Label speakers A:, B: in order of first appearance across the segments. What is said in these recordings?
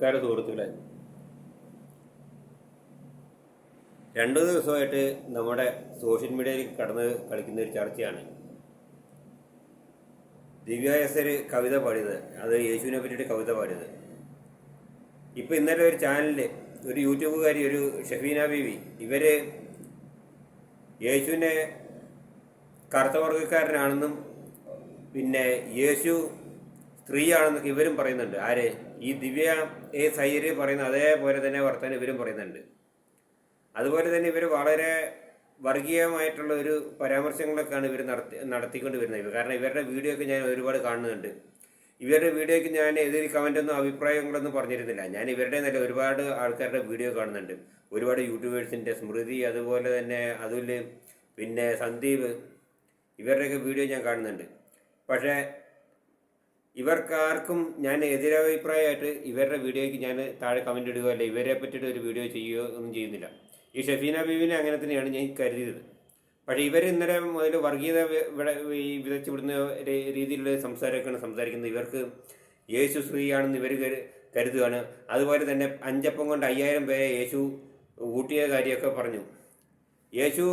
A: നമസ്കാരം സുഹൃത്തുക്കളെ. രണ്ടു ദിവസമായിട്ട് നമ്മുടെ സോഷ്യൽ മീഡിയയിൽ കടന്ന് കളിക്കുന്ന ഒരു ചർച്ചയാണ്. ദിവ്യായസര് കവിത പാടിയത് അത് യേശുവിനെ പറ്റിയിട്ട് കവിത പാടിയത്. ഇപ്പൊ ഇന്നലെ ഒരു ചാനലിൽ ഒരു യൂട്യൂബുകാരി ഒരു ഷഫീന ബീവി ഇവർ യേശുവിനെ കറുത്തവർഗക്കാരനാണെന്നും പിന്നെ യേശു സ്ത്രീയാണെന്നൊക്കെ ഇവരും പറയുന്നുണ്ട്. ആര്? ഈ ദിവ്യ എ സൈര് പറയുന്ന അതേപോലെ തന്നെ വർത്തമാനം ഇവരും പറയുന്നുണ്ട്. അതുപോലെ തന്നെ ഇവർ വളരെ വർഗീയമായിട്ടുള്ള ഒരു പരാമർശങ്ങളൊക്കെയാണ് ഇവർ നടത്തി നടത്തിക്കൊണ്ട് വരുന്നത് കാരണം ഇവരുടെ വീഡിയോ ഒക്കെ ഞാൻ ഒരുപാട് കാണുന്നുണ്ട്. ഇവരുടെ വീഡിയോയ്ക്ക് ഞാൻ ഏതൊരു കമന്റൊന്നും അഭിപ്രായങ്ങളൊന്നും പറഞ്ഞിരുന്നില്ല. ഞാൻ ഇവരുടെ നല്ല ഒരുപാട് ആൾക്കാരുടെ വീഡിയോ കാണുന്നുണ്ട്. ഒരുപാട് യൂട്യൂബേഴ്സിന്റെ സ്മൃതി അതുപോലെ തന്നെ അതുൽ പിന്നെ സന്ദീപ് ഇവരുടെയൊക്കെ വീഡിയോ ഞാൻ കാണുന്നുണ്ട്. പക്ഷേ ഇവർക്കാർക്കും ഞാൻ എതിരഭിപ്രായമായിട്ട് ഇവരുടെ വീഡിയോയ്ക്ക് ഞാൻ താഴെ കമന്റ് ഇടുകയോ അല്ല ഇവരെ പറ്റിയിട്ട് ഒരു വീഡിയോ ചെയ്യുകയോ ഒന്നും ചെയ്യുന്നില്ല. ഈ ഷെഫീന ബീവിനെ അങ്ങനെ തന്നെയാണ് ഞാൻ കരുതിയത്. പക്ഷേ ഇവർ ഇന്നലെ മുതൽ വർഗീയത വിതച്ചു വിടുന്ന രീതിയിലുള്ള സംസാരമൊക്കെയാണ് സംസാരിക്കുന്നത്. ഇവർക്ക് യേശു സ്ത്രീയാണെന്ന് ഇവർ കരുതുകയാണ്. അതുപോലെ തന്നെ അഞ്ചപ്പം കൊണ്ട് അയ്യായിരം പേരെ യേശു ഊട്ടിയ കാര്യമൊക്കെ പറഞ്ഞു. യേശു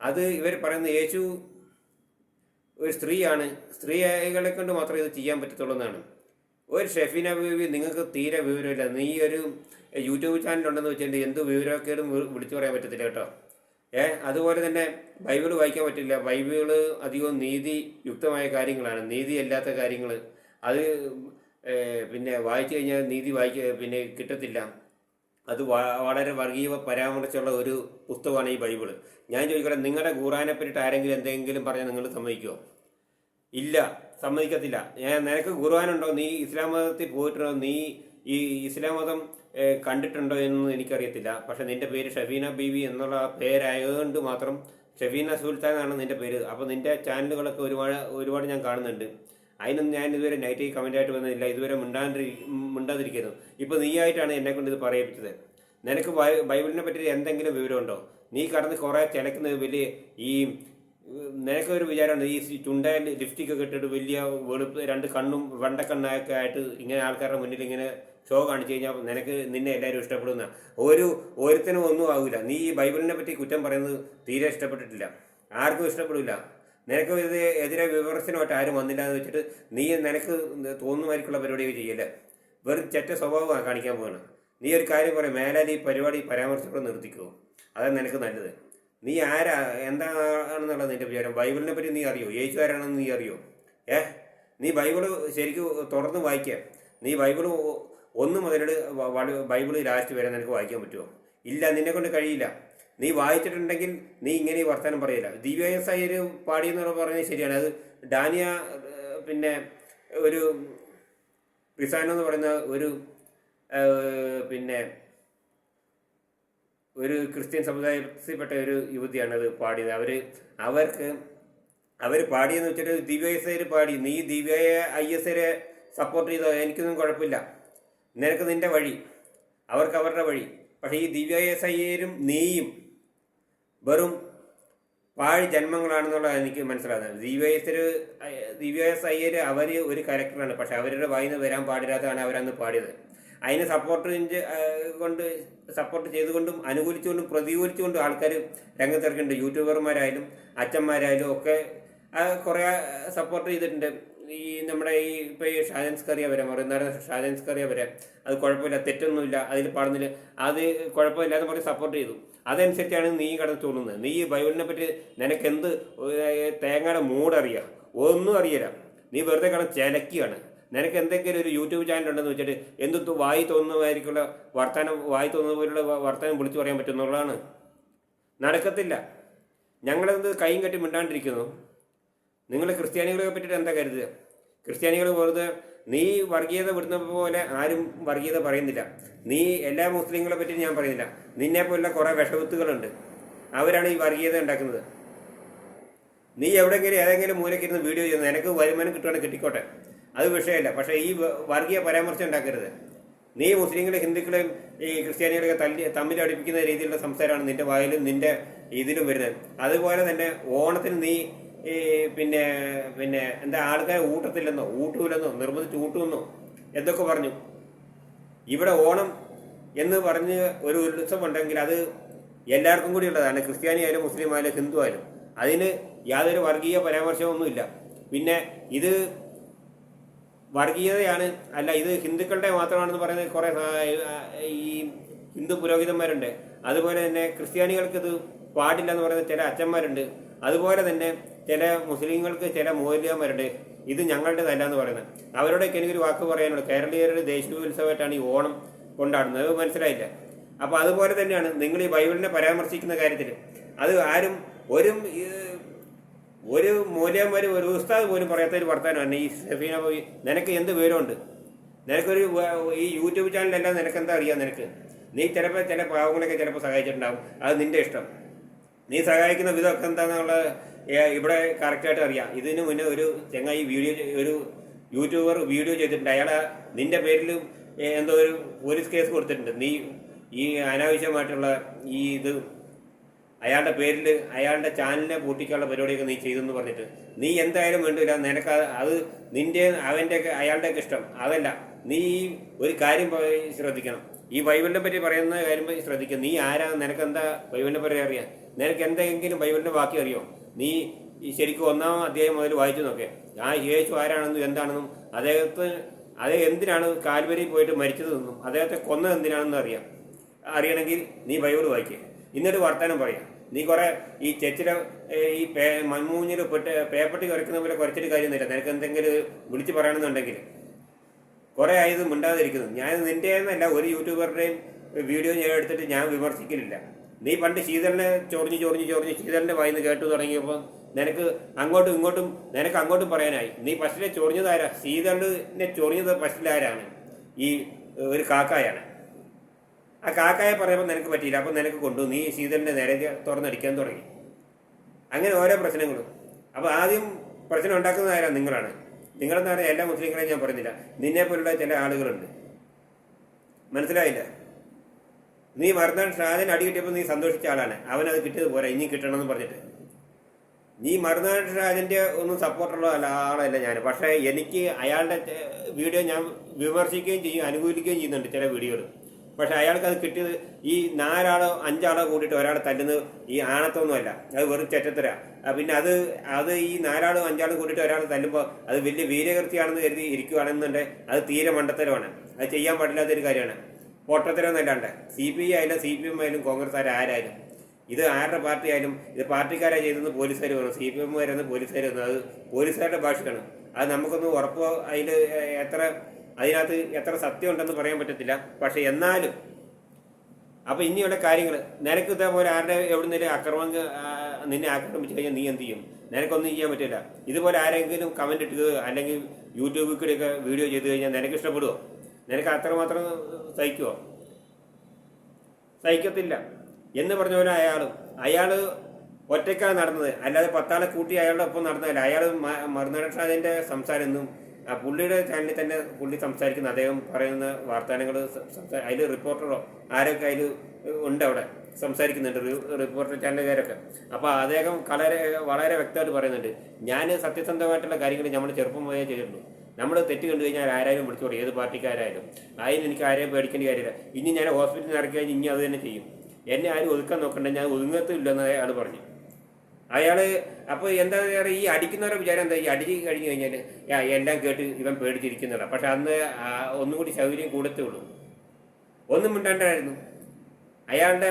A: അത് ഇവർ പറയുന്നത് യേശു ഒരു സ്ത്രീയാണ്. സ്ത്രീകളെ കൊണ്ട് മാത്രമേ ഇത് ചെയ്യാൻ പറ്റത്തുള്ളൂ എന്നാണ്. ഒരു ഷെഫിന ബേബി നിങ്ങൾക്ക് തീരെ വിവരമില്ല. നീ ഒരു യൂട്യൂബ് ചാനൽ ഉണ്ടെന്ന് വെച്ചിട്ട് എന്ത് വിവരമൊക്കെയും വിളിച്ചു പറയാൻ പറ്റത്തില്ല കേട്ടോ. ഏ അതുപോലെ തന്നെ ബൈബിൾ വായിക്കാൻ പറ്റില്ല. ബൈബിൾ അധികവും നീതി യുക്തമായ കാര്യങ്ങളാണ്. നീതി അല്ലാത്ത കാര്യങ്ങൾ അത് പിന്നെ വായിച്ചു കഴിഞ്ഞാൽ നീതി വായിക്ക പിന്നെ കിട്ടത്തില്ല. അത് വളരെ വർഗീയ പരാമർശമുള്ള ഒരു പുസ്തകമാണ് ഈ ബൈബിൾ ഞാൻ ചോദിക്കട്ടെ നിങ്ങളുടെ ഖുറാനെ പറ്റിയിട്ട് ആരെങ്കിലും എന്തെങ്കിലും പറഞ്ഞാൽ നിങ്ങൾ സമ്മതിക്കുമോ ഇല്ല സമ്മതിക്കത്തില്ല. ഞാൻ നിനക്ക് ഖുർആാനുണ്ടോ? നീ ഇസ്ലാം മതത്തിൽ പോയിട്ടുണ്ടോ? നീ ഈ ഇസ്ലാം മതം കണ്ടിട്ടുണ്ടോ എന്നൊന്നും എനിക്കറിയത്തില്ല. പക്ഷെ നിന്റെ പേര് ഷബീന ബീവി എന്നുള്ള പേരായതുകൊണ്ട് മാത്രം ഷബീന സുൽത്താൻ ആണ് നിന്റെ പേര്. അപ്പോൾ നിന്റെ ചാനലുകളൊക്കെ ഒരുപാട് ഒരുപാട് ഞാൻ കാണുന്നുണ്ട്. അതിനൊന്നും ഞാൻ ഇതുവരെ നെഗറ്റീവ് കമന്റായിട്ട് വന്നില്ല ഇതുവരെ മിണ്ടാണ്ടിരി മിണ്ടാതിരിക്കുന്നു. ഇപ്പോൾ നീയായിട്ടാണ് എന്നെ കൊണ്ട് ഇത് പറയിപ്പിച്ചത്. നിനക്ക് ബൈബിളിനെ പറ്റി എന്തെങ്കിലും വിവരമുണ്ടോ? നീ കടന്ന് കുറേ ചിലക്കുന്ന വലിയ ഈ നിനക്ക് ഒരു വിചാരമുണ്ട് ഈ ചുണ്ടയിൽ ലിപ്സ്റ്റിക് ഒക്കെ ഇട്ടിട്ട് വലിയ വെളുപ്പ് രണ്ട് കണ്ണും വെണ്ടക്കണ്ണൊക്കെ ആയിട്ട് ഇങ്ങനെ ആൾക്കാരുടെ മുന്നിൽ ഇങ്ങനെ ഷോ കാണിച്ചു കഴിഞ്ഞാൽ നിനക്ക് നിന്നെ എല്ലാവരും ഇഷ്ടപ്പെടുന്ന. ഒരു ഒരുത്തനും ഒന്നും ആവില്ല നീ ഈ ബൈബിളിനെ പറ്റി കുറ്റം പറയുന്നത് തീരെ ഇഷ്ടപ്പെട്ടിട്ടില്ല. ആർക്കും ഇഷ്ടപ്പെടില്ല നിനക്ക് ഇത് എതിരെ വിമർശനമായിട്ട് ആരും വന്നില്ല എന്ന് വെച്ചിട്ട് നീ നിനക്ക് തോന്നുമായിരിക്കുള്ള പരിപാടിയൊക്കെ ചെയ്യല്ലേ? വെറും ചെറ്റ സ്വഭാവമാണ് കാണിക്കാൻ പോകണം നീ ഒരു കാര്യം പറയും മേലാൽ ഈ പരിപാടി പരാമർശത്തോടെ നിർത്തിക്കോ. അതാണ് നിനക്ക് നല്ലത്. നീ ആരാ എന്താണെന്നുള്ളത് നിന്റെ വിചാരം. ബൈബിളിനെ പറ്റി നീ അറിയോ? യേശു ആരാണെന്ന് നീ അറിയോ? ഏ? നീ ബൈബിൾ ശരിക്കും തുറന്ന് വായിക്കുക നീ ബൈബിൾ ഒന്ന് മുതൽ ബൈബിൾ ലാസ്റ്റ് വരെ നിനക്ക് വായിക്കാൻ പറ്റുമോ ഇല്ല നിന്നെ കൊണ്ട് കഴിയില്ല. നീ വായിച്ചിട്ടുണ്ടെങ്കിൽ നീ ഇങ്ങനെ വർത്തമാനം പറയില്ല. ദിവ്യസ് പാടി പാടിയെന്ന് പറഞ്ഞത് ശരിയാണ്. അത് ഡാനിയ പിന്നെ ഒരു റിസാനോ എന്ന് പറയുന്ന ഒരു ഏഹ്, പിന്നെ ഒരു ക്രിസ്ത്യൻ സമുദായത്തിൽപ്പെട്ട ഒരു യുവതിയാണ് അത് പാടിയത്. അവർ അവർക്ക് അവർ പാടിയെന്ന് വെച്ചിട്ട് ദിവ്യ എസ് പാടി. നീ ദിവ്യ ഐ എസ് ഐരെ സപ്പോർട്ട് ചെയ്തോ? എനിക്കൊന്നും കുഴപ്പമില്ല. നിനക്ക് നിന്റെ വഴി. അവർക്ക് അവരുടെ വഴി. പക്ഷേ ഈ ദിവ്യ എസ് ഐയരും നീയും വെറും പാഴ് ജന്മങ്ങളാണെന്നുള്ളത് എനിക്ക് മനസ്സിലാകുന്നത്. ദിവ്യ എസ് എസ് ഐയർ അവർ ഒരു കരക്ടറാണ് പക്ഷെ അവരുടെ വായിന്ന് വരാൻ പാടില്ലാത്തതാണ് അവരന്ന് പാടിയത്. അതിനെ സപ്പോർട്ട് കൊണ്ട് സപ്പോർട്ട് ചെയ്തുകൊണ്ടും അനുകൂലിച്ചുകൊണ്ടും പ്രതികൂലിച്ചുകൊണ്ടും ആൾക്കാർ രംഗത്തിറക്കുന്നുണ്ട് യൂട്യൂബർമാരായാലും അച്ഛന്മാരായാലും ഒക്കെ കുറേ സപ്പോർട്ട് ചെയ്തിട്ടുണ്ട്. ഈ നമ്മുടെ ഈ ഇപ്പോൾ ഈ ഷാജൻസ് കറിയ വരെ മറുനാട് ഷാജൻസ് കറിയ വരെ. അത് കുഴപ്പമില്ല. തെറ്റൊന്നുമില്ല. അതിൽ പാടുന്നില്ല അത് കുഴപ്പമില്ല എന്ന് പറഞ്ഞ് സപ്പോർട്ട് ചെയ്തു. അതനുസരിച്ചാണ് നീ കടന്ന് തോന്നുന്നത് നീ ഈ ബൈബിളിനെ പറ്റി നിനക്ക് എന്ത് തേങ്ങയുടെ മൂടറിയാം? ഒന്നും അറിയില്ല. നീ വെറുതെ കടന്ന് ചിലക്കുകയാണ് നിനക്ക് എന്തെങ്കിലും ഒരു യൂട്യൂബ് ചാനൽ ഉണ്ടെന്ന് വെച്ചിട്ട് എന്ത് വായി തോന്നുന്നതായിരിക്കുള്ള വർത്തമാനം വായി തോന്നുന്ന പോലുള്ള വർത്തമാനം വിളിച്ചു പറയാൻ പറ്റുന്നുള്ളതാണ്. നടക്കത്തില്ല. ഞങ്ങളെന്ത് കൈയും കെട്ടി മിണ്ടാണ്ടിരിക്കുന്നു? നിങ്ങൾ ക്രിസ്ത്യാനികളെ പറ്റിയിട്ട് എന്താ കരുതുക? ക്രിസ്ത്യാനികൾ വെറുതെ നീ വർഗീയത വിടുന്ന പോലെ ആരും വർഗീയത പറയുന്നില്ല. നീ എല്ലാ മുസ്ലിങ്ങളെ പറ്റി ഞാൻ പറയുന്നില്ല. നിന്നെ പോലുള്ള കുറേ വിഷവിത്തുകളുണ്ട് അവരാണ് ഈ വർഗീയത ഉണ്ടാക്കുന്നത്. നീ എവിടെയെങ്കിലും ഏതെങ്കിലും മൂലക്കിരുന്ന് വീഡിയോ ചെയ്യുന്നത് എനിക്ക് വരുമാനം കിട്ടുകയാണെങ്കിൽ കിട്ടിക്കോട്ടെ. അത് വിഷയമല്ല. പക്ഷേ ഈ വർഗീയ പരാമർശം ഉണ്ടാക്കരുത്. നീ മുസ്ലിങ്ങളെ ഹിന്ദുക്കളെയും ഈ ക്രിസ്ത്യാനികളെയൊക്കെ തല്ലി തമ്മിൽ അടുപ്പിക്കുന്ന രീതിയിലുള്ള സംസാരമാണ് നിന്റെ വായിലും നിന്റെ ഇതിലും വരുന്നത്. അതുപോലെ തന്നെ ഓണത്തിന് നീ ഈ പിന്നെ പിന്നെ എന്താ ആൾക്കാരെ ഊട്ടത്തില്ലെന്നോ ഊട്ടൂലെന്നോ നിർബന്ധിച്ച് ഊട്ടുമെന്നോ എന്തൊക്കെ പറഞ്ഞു? ഇവിടെ ഓണം എന്ന് പറഞ്ഞ് ഒരു ഉത്സവം ഉണ്ടെങ്കിൽ അത് എല്ലാവർക്കും കൂടി ഉള്ളതാണ്. ക്രിസ്ത്യാനി ആയാലും മുസ്ലിം ആയാലും ഹിന്ദു ആയാലും. അതിന് യാതൊരു വർഗീയ പരാമർശമൊന്നുമില്ല പിന്നെ ഇത് വർഗീയതയാണ്. അല്ല ഇത് ഹിന്ദുക്കളുടെ മാത്രമാണെന്ന് പറയുന്നത് കുറേ ഈ ഹിന്ദു പുരോഹിതന്മാരുണ്ട്. അതുപോലെ തന്നെ ക്രിസ്ത്യാനികൾക്ക് ഇത് പാടില്ല എന്ന് പറയുന്ന ചില അച്ഛന്മാരുണ്ട്. അതുപോലെ തന്നെ ചില മുസ്ലിങ്ങൾക്ക് ചില മൂല്യന്മാരുണ്ട്. ഇത് ഞങ്ങളുടേതല്ല എന്ന് പറയുന്നത്. അവരോടൊക്കെ എനിക്കൊരു വാക്ക് പറയാനുള്ളൂ. കേരളീയരുടെ ദേശീയോത്സവമായിട്ടാണ് ഈ ഓണം കൊണ്ടാടുന്നത്. അത് മനസ്സിലായില്ല. അപ്പോൾ അതുപോലെ തന്നെയാണ് നിങ്ങൾ ഈ ബൈബിളിനെ പരാമർശിക്കുന്ന കാര്യത്തിൽ അത് ആരും ഒരു ഒരു മൂല്യന്മാർ ഒരു ഉസ്താദ് പോലും പറയാത്ത ഒരു വർത്തമാനമാണ് ഈ സഫീന പോയി നിനക്ക് എന്ത് വിവരമുണ്ട്? നിനക്കൊരു ഈ യൂട്യൂബ് ചാനലെല്ലാം നിനക്ക് എന്താ അറിയാം നിനക്ക്? നീ ചിലപ്പോൾ ചില പാവങ്ങളൊക്കെ ചിലപ്പോൾ സഹായിച്ചിട്ടുണ്ടാവും. അത് നിന്റെ ഇഷ്ടം. നീ സഹായിക്കുന്ന വിധമൊക്കെ എന്താണെന്നുള്ള ഇവിടെ കറക്റ്റായിട്ട് അറിയാം. ഇതിന് മുന്നേ ഒരു ചങ്ങായി വീഡിയോ ഒരു യൂട്യൂബർ വീഡിയോ ചെയ്തിട്ടുണ്ട്. അയാൾ നിന്റെ പേരിൽ എന്തോ ഒരു പോലീസ് കേസ് കൊടുത്തിട്ടുണ്ട്. നീ ഈ അനാവശ്യമായിട്ടുള്ള ഈ ഇത് അയാളുടെ പേരിൽ അയാളുടെ ചാനലിനെ പൂട്ടിക്കാനുള്ള പരിപാടിയൊക്കെ നീ ചെയ്തെന്ന് പറഞ്ഞിട്ട്. നീ എന്തായാലും വേണ്ടില്ല നിനക്ക് അത് നിന്റെ അവന്റെ അയാളുടെയൊക്കെ അയാളുടെ ഇഷ്ടം. അതല്ല നീ ഒരു കാര്യം ശ്രദ്ധിക്കണം. ഈ ബൈബിളിനെ പറ്റി പറയുന്ന കാര്യം ശ്രദ്ധിക്കുക നീ ആരാ? നിനക്ക് എന്താ ബൈബിളിനെ പറ്റി അറിയാം. നിനക്ക് എന്തെങ്കിലും ബൈബിളിന്റെ ബാക്കി അറിയോ? നീ ശരിക്കും ഒന്നാം അധ്യായം മുതൽ വായിച്ചു നോക്കേ. ആ യേശു ആരാണെന്നും എന്താണെന്നും അദ്ദേഹത്തിന് അദ്ദേഹം എന്തിനാണ് കാൽവരി പോയിട്ട് മരിച്ചതെന്നും അദ്ദേഹത്തെ കൊന്നത് എന്തിനാണെന്നും അറിയാം. അറിയണമെങ്കിൽ നീ ബൈബിൾ വായിക്കുക എന്നിട്ട് വർത്തമാനം പറയാം. നീ കുറെ ഈ ചെച്ചിലെ ഈ പേ മൺമൂഞ്ഞിൽ പെട്ട് പേപ്പട്ടി കുറയ്ക്കുന്ന പോലെ കുറച്ചിട്ട് കാര്യമൊന്നുമില്ല. നിനക്ക് എന്തെങ്കിലും വിളിച്ച് പറയണമെന്നുണ്ടെങ്കിൽ. കുറെ ആയത് മിണ്ടാതിരിക്കുന്നു. ഞാൻ നിന്റെ എന്നല്ല ഒരു യൂട്യൂബറുടെയും വീഡിയോ ഞാൻ എടുത്തിട്ട് ഞാൻ വിമർശിക്കലില്ല. നീ പണ്ട് ശീതളിനെ ചൊറിഞ്ഞ് ചൊറിഞ്ഞ് ചൊറിഞ്ഞ് ശീതളിന്റെ വായിന്ന് കേട്ടു തുടങ്ങിയപ്പോൾ നിനക്ക് അങ്ങോട്ടും ഇങ്ങോട്ടും നിനക്ക് അങ്ങോട്ടും പറയാനായി. നീ ഫസ്റ്റിലെ ചൊറിഞ്ഞതാരാ? ശീതളിനെ ചൊറിഞ്ഞത് ഫസ്റ്റിലാരാണ്? ഈ ഒരു കാക്കായാണ്. ആ കാക്കായെ പറയുമ്പോൾ നിനക്ക് പറ്റിയില്ല. അപ്പം നിനക്ക് കൊണ്ടു നീ ശീതലിന്റെ നേരെ തുറന്നടിക്കാൻ തുടങ്ങി. അങ്ങനെ ഓരോ പ്രശ്നങ്ങളും. അപ്പോൾ ആദ്യം പ്രശ്നം ഉണ്ടാക്കുന്നത് ആരാ? നിങ്ങളാണ്. നിങ്ങളെന്ന് പറഞ്ഞാൽ എല്ലാ മുസ്ലിങ്ങളെയും ഞാൻ പറഞ്ഞില്ല. നിന്നെ പോലുള്ള ചില ആളുകളുണ്ട്. മനസ്സിലായില്ല? നീ മറന്നാൽ ഷാജൻ അടി കിട്ടിയപ്പോൾ നീ സന്തോഷിച്ച ആളാണ്. അവനത് കിട്ടിയത് പോരാ. ഇനി കിട്ടണമെന്ന് പറഞ്ഞിട്ട്. നീ മറുനാൾ ഷാജന്റെ ഒന്നും സപ്പോർട്ടുള്ള ആളല്ല ഞാൻ. പക്ഷേ എനിക്ക് അയാളുടെ വീഡിയോ ഞാൻ വിമർശിക്കുകയും ചെയ്യും അനുകൂലിക്കുകയും ചെയ്യുന്നുണ്ട് ചില വീഡിയോകൾ. പക്ഷെ അയാൾക്ക് അത് കിട്ടിയത് ഈ നാലാളോ അഞ്ചാളോ കൂടിയിട്ട് ഒരാളെ തല്ലുന്നത് ഈ ആണത്തൊന്നുമല്ല. അത് വെറും ചെറ്റത്തര. പിന്നെ അത് അത് ഈ നാലാളും അഞ്ചാളും കൂടിയിട്ട് ഒരാളെ തല്ലുമ്പോൾ അത് വലിയ വീരകൃത്യമാണെന്ന് കരുതി ഇരിക്കുകയാണെന്നുണ്ടെങ്കിൽ അത് തീരെ മണ്ടത്തരമാണ്. അത് ചെയ്യാൻ പാടില്ലാത്തൊരു കാര്യമാണ്. പൊട്ടത്തരമെന്നല്ലാണ്ട്. സി പി ഐ ആയാലും സി പി എം ആയാലും കോൺഗ്രസ് ആരായാലും. ഇത് ആരുടെ പാർട്ടി ആയാലും ഇത് പാർട്ടിക്കാരായി ചെയ്തെന്ന് പോലീസുകാർ പറഞ്ഞു. സി പി എം വരുന്ന പോലീസുകാർ വന്നു അത് പോലീസുകാരുടെ ഭാഷയാണ്. അത് നമുക്കൊന്ന് ഉറപ്പോ അതിൽ എത്ര അതിനകത്ത് എത്ര സത്യമുണ്ടെന്ന് പറയാൻ പറ്റത്തില്ല. പക്ഷെ എന്നാലും അപ്പൊ ഇനിയുള്ള കാര്യങ്ങൾ നിനക്ക് ഇതേപോലെ ആരുടെ എവിടുന്നെങ്കിലും അക്രമം നിന്നെ ആക്രമിച്ചു കഴിഞ്ഞാൽ നീ എന്ത് ചെയ്യും? നിനക്കൊന്നും ചെയ്യാൻ പറ്റില്ല. ഇതുപോലെ ആരെങ്കിലും കമന്റ് ഇട്ടുകയോ അല്ലെങ്കിൽ യൂട്യൂബിൽ കൂടെയൊക്കെ വീഡിയോ ചെയ്ത് കഴിഞ്ഞാൽ നിനക്ക് ഇഷ്ടപ്പെടുമോ നിനക്ക് അത്രമാത്രം സഹിക്കുമോ സഹിക്കത്തില്ല. എന്ന് പറഞ്ഞ പോലെ അയാളും അയാൾ ഒറ്റയ്ക്കാണ് നടന്നത്. അല്ലാതെ പത്താളെ കൂട്ടി അയാളുടെ ഒപ്പം നടന്നതല്ല. അയാൾ മറുനടക്കാതിന്റെ സംസാരം എന്നും ആ പുള്ളിയുടെ ചാനലിൽ തന്നെ പുള്ളി സംസാരിക്കുന്ന. അദ്ദേഹം പറയുന്ന വാർത്താനങ്ങൾ അതിൽ റിപ്പോർട്ടറോ ആരൊക്കെ അതിൽ ഉണ്ട് അവിടെ സംസാരിക്കുന്നുണ്ട്. റിപ്പോർട്ടർ ചാനലുകാരൊക്കെ. അപ്പോൾ അദ്ദേഹം വളരെ വളരെ വ്യക്തമായിട്ട് പറയുന്നുണ്ട്. ഞാൻ സത്യസന്ധമായിട്ടുള്ള കാര്യങ്ങൾ നമ്മൾ ചെറുപ്പം മുതലേ ചെയ്തിട്ടുള്ളൂ നമ്മൾ തെറ്റ് കണ്ടു കഴിഞ്ഞാൽ ആരായാലും വിളിച്ചോളൂ ഏത് പാർട്ടിക്കാരായാലും. അതിന് എനിക്ക് ആരെയും പേടിക്കേണ്ട കാര്യമില്ല. ഇനി ഞാൻ ഹോസ്പിറ്റലിൽ ഇറക്കി കഴിഞ്ഞാൽ ഇനി അത് തന്നെ ചെയ്യും. എന്നെ ആരും ഒതുക്കാൻ നോക്കണ്ട. ഞാൻ ഒതുങ്ങത്തില്ലെന്ന് അയാൾ പറഞ്ഞു. അയാൾ അപ്പോൾ എന്താ പറയുക ഈ അടിക്കുന്നവരുടെ വിചാരം എന്താ? ഈ അടിച്ച് കഴിഞ്ഞ് കഴിഞ്ഞാൽ എല്ലാം കേട്ട് ഇവൻ പേടിച്ചിരിക്കുന്നില്ല പക്ഷെ അന്ന് ഒന്നുകൂടി ഒന്നും കൂടി സൗകര്യം കൂടത്തേ ഉള്ളൂ ഒന്നും മിണ്ടാണ്ടായിരുന്നു. അയാളുടെ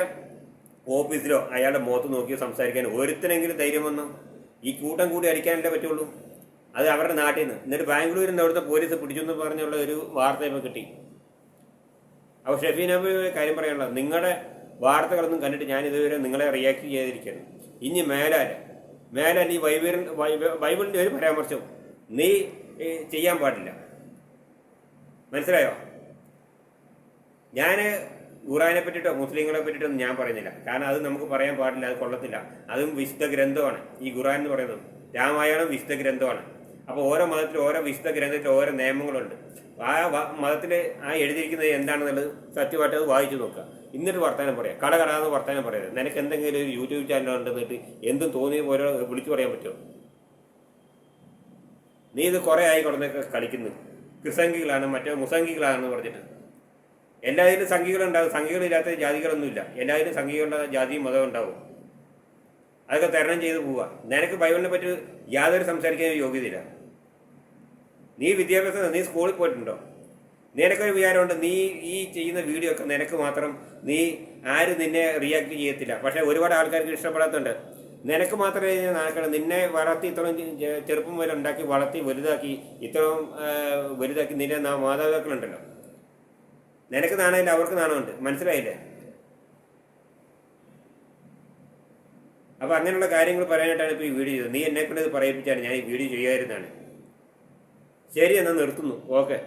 A: ഓഫീസിലോ അയാളുടെ മുഖത്ത് നോക്കിയോ സംസാരിക്കാൻ ഒരുത്തനെങ്കിലും ധൈര്യം വന്നോ. ഈ കൂട്ടം കൂടി അടിക്കാനല്ലേ പറ്റുള്ളൂ. അത് അവരുടെ നാട്ടിൽ നിന്ന്. എന്നിട്ട് ബാംഗ്ലൂരിൽ നിന്ന് അവിടുത്തെ പോലീസ് പിടിച്ചു എന്ന് പറഞ്ഞുള്ള ഒരു വാർത്ത ഇപ്പോൾ കിട്ടി അപ്പോൾ അബ് കാര്യം പറയാനുള്ളത്. നിങ്ങളുടെ വാർത്തകളൊന്നും കണ്ടിട്ട് ഞാൻ ഇതുവരെ നിങ്ങളെ റിയാക്ട് ചെയ്തിരിക്കുന്നു ഇനി മേലാൽ മേലാൽ ഈ ബൈബിൾ ബൈബിളിന്റെ ഒരു പരാമർശവും നീ ചെയ്യാൻ പാടില്ല. മനസ്സിലായോ? ഞാൻ ഖുറാനെ പറ്റിയിട്ടോ മുസ്ലിങ്ങളെ പറ്റിയിട്ടൊന്നും ഞാൻ പറയുന്നില്ല. കാരണം അത് നമുക്ക് പറയാൻ പാടില്ല അത് കൊള്ളത്തില്ല. അതും വിശുദ്ധ ഗ്രന്ഥമാണ്. ഈ ഖുറാൻ എന്ന് പറയുന്നത് രാമായണം വിശുദ്ധ ഗ്രന്ഥമാണ്. അപ്പോൾ ഓരോ മതത്തിൽ ഓരോ വിശുദ്ധ ഗ്രന്ഥത്തിൽ ഓരോ നിയമങ്ങളുണ്ട്. ആ മതത്തിൽ ആ എഴുതിയിരിക്കുന്നത് എന്താണെന്നുള്ളത് സത്യമായിട്ട് അത് വായിച്ചു നോക്കുക. എന്നിട്ട് വർത്തമാനം പറയാം. കട കടാന്ന് വർത്തമാനം പറയരുത് നിനക്ക് എന്തെങ്കിലും ഒരു യൂട്യൂബ് ചാനൽ ഉണ്ടെന്നിട്ട് എന്തും തോന്നിയ പോലെ വിളിച്ചു പറയാൻ പറ്റുമോ? നീ ഇത് കുറെ ആയി കുറഞ്ഞൊക്കെ കളിക്കുന്നു. ക്രിസംഗികളാണ് മറ്റേ മുസംഗികളാണെന്ന് പറഞ്ഞിട്ട്. എല്ലാവരും സംഖ്യകളുണ്ടാവും സംഖ്യകളില്ലാത്ത ജാതികളൊന്നുമില്ല. എല്ലാവരും സംഖ്യകളുടെ ജാതിയും മതവും ഉണ്ടാവും അതൊക്കെ തരണം ചെയ്ത് പോവുക നിനക്ക് ബൈബിളിനെ പറ്റി യാതൊരു സംസാരിക്കാൻ യോഗ്യതയില്ല. നീ വിദ്യാഭ്യാസം നീ സ്കൂളിൽ പോയിട്ടുണ്ടോ? നിനക്കൊരു വിചാരമുണ്ട് നീ ഈ ചെയ്യുന്ന വീഡിയോ ഒക്കെ നിനക്ക് മാത്രം നീ ആരും നിന്നെ റിയാക്ട് ചെയ്യത്തില്ല. പക്ഷേ ഒരുപാട് ആൾക്കാർക്ക് ഇഷ്ടപ്പെടാത്തുണ്ട് നിനക്ക് മാത്രമേ നടക്കണം നിന്നെ വളർത്തി ഇത്രയും ചെറുപ്പം വരെ ഉണ്ടാക്കി വളർത്തി വലുതാക്കി ഇത്രയും വലുതാക്കി നിന്റെ മാതാപിതാക്കളുണ്ടല്ലോ. നിനക്ക് നാണമില്ല അവർക്ക് നാണമുണ്ട്. മനസ്സിലായില്ലേ? അപ്പൊ അങ്ങനെയുള്ള കാര്യങ്ങൾ പറയാനായിട്ടാണ് ഇപ്പോൾ ഈ വീഡിയോ ചെയ്തത്. നീ എന്നെ കൊണ്ട് ഇത് പറയിപ്പിച്ചാണ് ഞാൻ ഈ വീഡിയോ ചെയ്യാതിരുന്നാണ് ശരി എന്നാൽ നിർത്തുന്നു. ഓക്കെ.